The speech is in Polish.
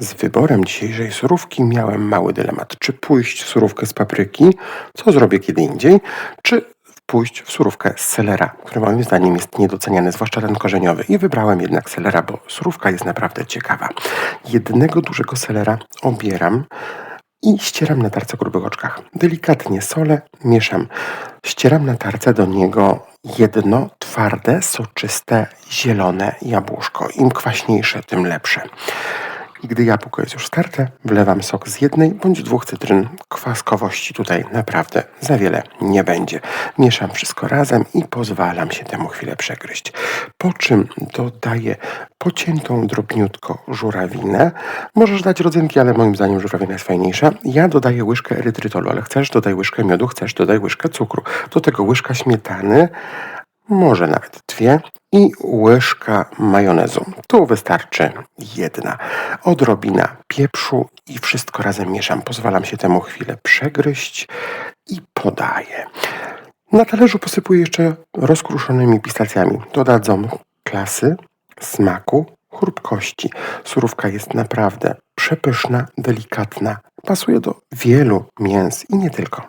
Z wyborem dzisiejszej surówki miałem mały dylemat. Czy pójść w surówkę z papryki, co zrobię kiedy indziej, czy pójść w surówkę z selera, który moim zdaniem jest niedoceniany, zwłaszcza ten korzeniowy. I wybrałem jednak selera, bo surówka jest naprawdę ciekawa. Jednego dużego selera obieram i ścieram na tarce grubych oczkach. Delikatnie solę, mieszam. Ścieram na tarce do niego jedno twarde, soczyste, zielone jabłuszko. Im kwaśniejsze, tym lepsze. Gdy jabłko jest już starte, wlewam sok z jednej bądź dwóch cytryn. Kwaskowości tutaj naprawdę za wiele nie będzie. Mieszam wszystko razem i pozwalam się temu chwilę przegryźć. Po czym dodaję pociętą drobniutko żurawinę. Możesz dać rodzynki, ale moim zdaniem żurawina jest fajniejsza. Ja dodaję łyżkę erytrytolu, ale chcesz dodaj łyżkę miodu, chcesz dodaj łyżkę cukru. Do tego łyżka śmietany, może nawet dwie i łyżka majonezu. Tu wystarczy jedna. Odrobina pieprzu i wszystko razem mieszam. Pozwalam się temu chwilę przegryźć i podaję. Na talerzu posypuję jeszcze rozkruszonymi pistacjami. Dodadzą klasy, smaku, chrupkości. Surówka jest naprawdę przepyszna, delikatna. Pasuje do wielu mięs i nie tylko.